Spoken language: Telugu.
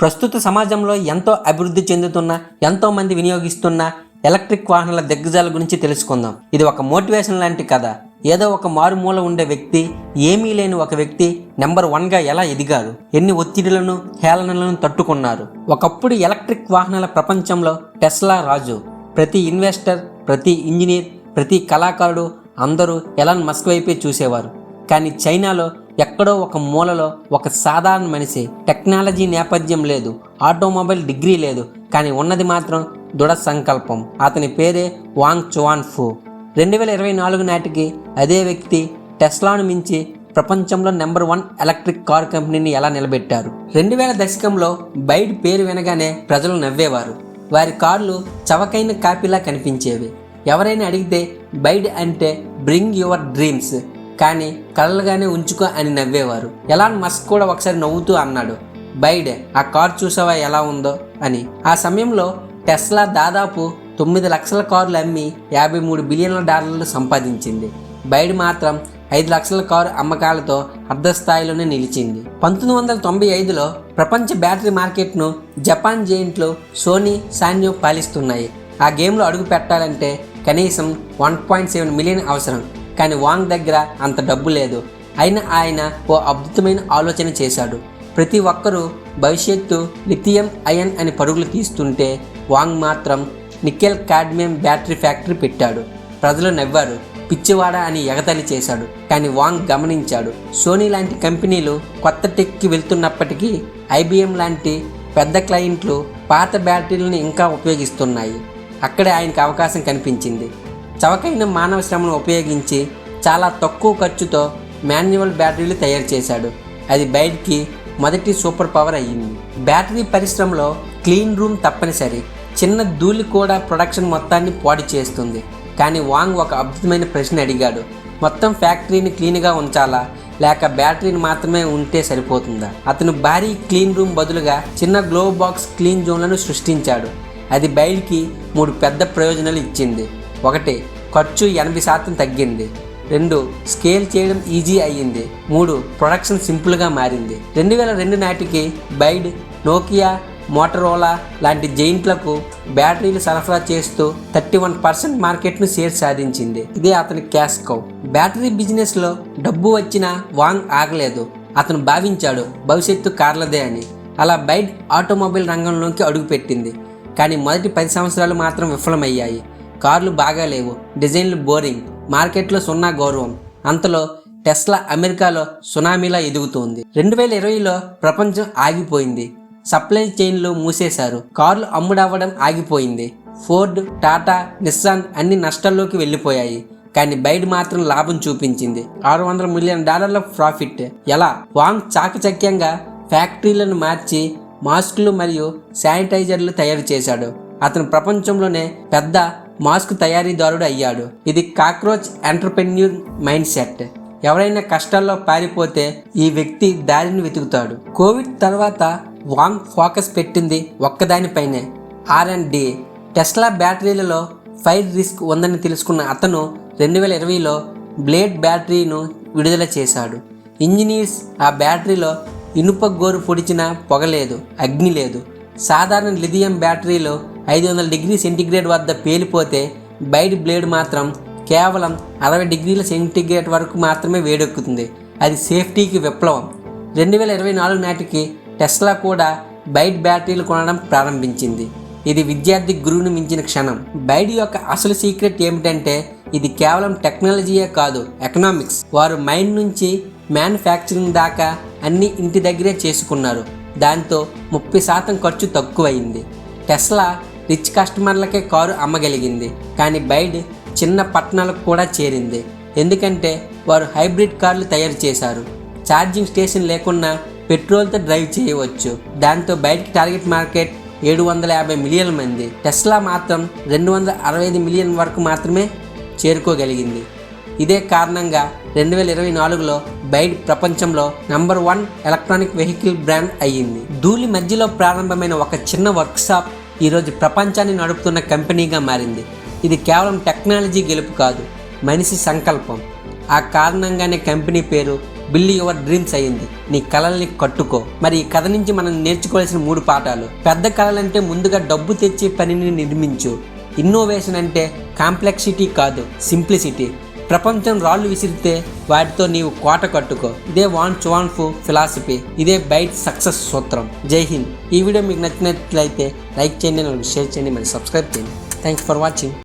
ప్రస్తుత సమాజంలో ఎంతో అభివృద్ధి చెందుతున్న ఎంతో మంది వినియోగిస్తున్న ఎలక్ట్రిక్ వాహనాల దిగ్గజాల గురించి తెలుసుకుందాం. ఇది ఒక మోటివేషన్ లాంటి కథ. ఏదో ఒక మారుమూల ఉండే వ్యక్తి ఏమీ లేని ఒక వ్యక్తి నెంబర్ వన్గా ఎలా ఎదిగారు ఎన్ని ఒత్తిడులను హేళనలను తట్టుకున్నారు? ఒకప్పుడు ఎలక్ట్రిక్ వాహనాల ప్రపంచంలో టెస్లా రాజు ప్రతి ఇన్వెస్టర్ ప్రతి ఇంజనీర్ ప్రతి కళాకారుడు అందరూ ఎలాన్ మస్క్ వైపే చూసేవారు. కానీ చైనాలో ఎక్కడో ఒక మూలలో ఒక సాధారణ మనిషి టెక్నాలజీ నేపథ్యం లేదు ఆటోమొబైల్ డిగ్రీ లేదు కానీ ఉన్నది మాత్రం దృఢ సంకల్పం. అతని పేరే వాంగ్ చువాన్ ఫు. రెండు వేల ఇరవై నాలుగు నాటికి అదే వ్యక్తి టెస్లాను మించి ప్రపంచంలో నెంబర్ వన్ ఎలక్ట్రిక్ కార్ కంపెనీని ఎలా నిలబెట్టారు? రెండు వేల దశకంలో బైడ్ పేరు వినగానే ప్రజలు నవ్వేవారు. వారి కార్లు చవకైన కాపీలా కనిపించేవి. ఎవరైనా అడిగితే బైడ్ అంటే బ్రింగ్ యువర్ డ్రీమ్స్ కానీ కలలుగానే ఉంచుకో అని నవ్వేవారు. ఎలాన్ మస్క్ కూడా ఒకసారి నవ్వుతూ అన్నాడు. బైడ్ ఆ కార్ చూసావా ఎలా ఉందో అని. ఆ సమయంలో టెస్లా దాదాపు తొమ్మిది లక్షల కార్లు అమ్మి యాభై మూడు బిలియన్ల డాలర్లు సంపాదించింది. బైడ్ మాత్రం ఐదు లక్షల కారు అమ్మకాలతో అర్ధస్థాయిలోనే నిలిచింది. పంతొమ్మిది వందల తొంభై ఐదులో ప్రపంచ బ్యాటరీ మార్కెట్ను జపాన్ జెయింట్లు సోనీ సాన్యో పాలిస్తున్నాయి. ఆ గేమ్లో అడుగు పెట్టాలంటే కనీసం వన్ పాయింట్ సెవెన్ మిలియన్ అవసరం. కానీ వాంగ్ దగ్గర అంత డబ్బు లేదు. అయినా ఆయన ఓ అద్భుతమైన ఆలోచన చేశాడు. ప్రతి ఒక్కరూ భవిష్యత్తు లిథియం అయన్ అని పరుగులు తీస్తుంటే వాంగ్ మాత్రం నికెల్ కాడ్మియం బ్యాటరీ ఫ్యాక్టరీ పెట్టాడు. ప్రజలు నవ్వారు. పిచ్చివాడ అని ఎగతాళి చేశాడు. కానీ వాంగ్ గమనించాడు. సోనీ లాంటి కంపెనీలు కొత్త టెక్కి వెళ్తున్నప్పటికీ ఐబిఎం లాంటి పెద్ద క్లయింట్లు పాత బ్యాటరీలను ఇంకా ఉపయోగిస్తున్నాయి. అక్కడే ఆయనకు అవకాశం కనిపించింది. చవకైన మానవ శ్రమను ఉపయోగించి చాలా తక్కువ ఖర్చుతో మాన్యువల్ బ్యాటరీలు తయారు చేశాడు. అది బయటికి మొదటి సూపర్ పవర్ అయ్యింది. బ్యాటరీ పరిశ్రమలో క్లీన్ రూమ్ తప్పనిసరి. చిన్న ధూళి కూడా ప్రొడక్షన్ మొత్తాన్ని పాడు చేస్తుంది. కానీ వాంగ్ ఒక అద్భుతమైన ప్రశ్న అడిగాడు. మొత్తం ఫ్యాక్టరీని క్లీన్గా ఉంచాలా? లేక బ్యాటరీని మాత్రమే ఉంటే సరిపోతుందా? అతను భారీ క్లీన్ రూమ్ బదులుగా చిన్న గ్లో బాక్స్ క్లీన్ జోన్లను సృష్టించాడు. అది బయటికి మూడు పెద్ద ప్రయోజనాలు ఇచ్చింది. ఒకటి ఖర్చు ఎనభై శాతం తగ్గింది. రెండు స్కేల్ చేయడం ఈజీ అయ్యింది. మూడు ప్రొడక్షన్ సింపుల్గా మారింది. రెండు వేల రెండు నాటికి బైడ్ నోకియా మోటరోలా లాంటి జైంట్లకు బ్యాటరీలు సరఫరా చేస్తూ థర్టీ వన్ పర్సెంట్ మార్కెట్ను షేర్ సాధించింది. ఇదే అతని క్యాష్ కౌ బ్యాటరీ బిజినెస్లో డబ్బు వచ్చినా వాంగ్ ఆగలేదు. అతను భావించాడు భవిష్యత్తు కార్లదే అని. అలా బైడ్ ఆటోమొబైల్ రంగంలోకి అడుగుపెట్టింది. కానీ మొదటి పది సంవత్సరాలు మాత్రం విఫలమయ్యాయి. కార్లు బాగాలేవు డిజైన్లు బోరింగ్. మార్కెట్లో సున్నా గౌరవం. అంతలో టెస్లా అమెరికాలో సునామీలా ఎదుగుతోంది. రెండు వేల ఇరవైలో ప్రపంచం ఆగిపోయింది. సప్లై చైన్లు మూసేశారు. కార్లు అమ్ముడవ్వడం ఆగిపోయింది. ఫోర్డ్ టాటా నిస్సాన్ అన్ని నష్టాల్లోకి వెళ్ళిపోయాయి. కానీ బైడ్ మాత్రం లాభం చూపించింది. ఆరు వందల మిలియన్ డాలర్ల ప్రాఫిట్. ఎలా? వాంగ్ చాకచక్యంగా ఫ్యాక్టరీలను మార్చి మాస్కులు మరియు శానిటైజర్లు తయారు చేశాడు. అతను ప్రపంచంలోనే పెద్ద మాస్క్ తయారీదారుడు అయ్యాడు. ఇది కాక్రోచ్ ఎంటర్ప్రెన్యూర్ మైండ్ సెట్. ఎవరైనా కష్టాల్లో పారిపోతే ఈ వ్యక్తి దారిని వెతుకుతాడు. కోవిడ్ తర్వాత వాంగ్ ఫోకస్ పెట్టింది ఒక్కదానిపైనే. R and D. టెస్లా బ్యాటరీలలో ఫైర్ రిస్క్ ఉందని తెలుసుకున్న అతను రెండు వేల ఇరవైలో బ్లేడ్ బ్యాటరీను విడుదల చేశాడు. ఇంజనీర్స్ ఆ బ్యాటరీలో ఇనుప గోరు పొడిచిన పొగ లేదు అగ్ని లేదు. సాధారణ లిథియం బ్యాటరీలో ఐదు వందల డిగ్రీ సెంటీగ్రేడ్ వద్ద పేలిపోతే బైడ్ బ్లేడ్ మాత్రం కేవలం అరవై డిగ్రీల సెంటీగ్రేడ్ వరకు మాత్రమే వేడెక్కుతుంది. అది సేఫ్టీకి విప్లవం. రెండు వేల ఇరవై నాలుగు నాటికి టెస్లా కూడా బైడ్ బ్యాటరీలు కొనడం ప్రారంభించింది. ఇది విద్యార్థి గురువును మించిన క్షణం. బైడ్ యొక్క అసలు సీక్రెట్ ఏమిటంటే ఇది కేవలం టెక్నాలజీయే కాదు ఎకనామిక్స్. వారు మైండ్ నుంచి మ్యానుఫ్యాక్చరింగ్ దాకా అన్ని ఇంటి దగ్గరే చేసుకున్నారు. దాంతో ముప్పై శాతం ఖర్చు తక్కువైంది. టెస్లా రిచ్ కస్టమర్లకే కారు అమ్మగలిగింది. కానీ బైడ్ చిన్న పట్టణాలకు కూడా చేరింది. ఎందుకంటే వారు హైబ్రిడ్ కార్లు తయారు చేశారు. ఛార్జింగ్ స్టేషన్ లేకుండా పెట్రోల్తో డ్రైవ్ చేయవచ్చు. దాంతో బయటికి టార్గెట్ మార్కెట్ ఏడు వందల యాభై మిలియన్ల మంది. టెస్లా మాత్రం రెండు వందల అరవై ఐదు మిలియన్ వరకు మాత్రమే చేరుకోగలిగింది. ఇదే కారణంగా రెండు వేల ఇరవై నాలుగులో బైడ్ ప్రపంచంలో number one electronic vehicle brand అయ్యింది. ధూళి మధ్యలో ప్రారంభమైన ఒక చిన్న వర్క్షాప్ ఈరోజు ప్రపంచాన్ని నడుపుతున్న కంపెనీగా మారింది. ఇది కేవలం టెక్నాలజీ గెలుపు కాదు మనిషి సంకల్పం. ఆ కారణంగానే కంపెనీ పేరు బిల్డ్ యువర్ డ్రీమ్స్ అయ్యింది నీ కళల్ని కట్టుకో. మరి ఈ కథ నుంచి మనం నేర్చుకోవాల్సిన మూడు పాఠాలు. పెద్ద కళలంటే ముందుగా డబ్బు తెచ్చే పనిని నిర్మించు. ఇన్నోవేషన్ అంటే కాంప్లెక్సిటీ కాదు సింప్లిసిటీ. ప్రపంచం రాళ్ళు విసిరితే వాటితో నీవు కోట కట్టుకో. ఇదే వాన్ చువాన్ఫు ఫిలాసఫీ. ఇదే బైట్ సక్సెస్ సూత్రం. జై హింద్. ఈ వీడియో మీకు నచ్చినట్లయితే లైక్ చేయండి నన్ను షేర్ చేయండి మరి సబ్స్క్రైబ్ చేయండి. Thanks for watching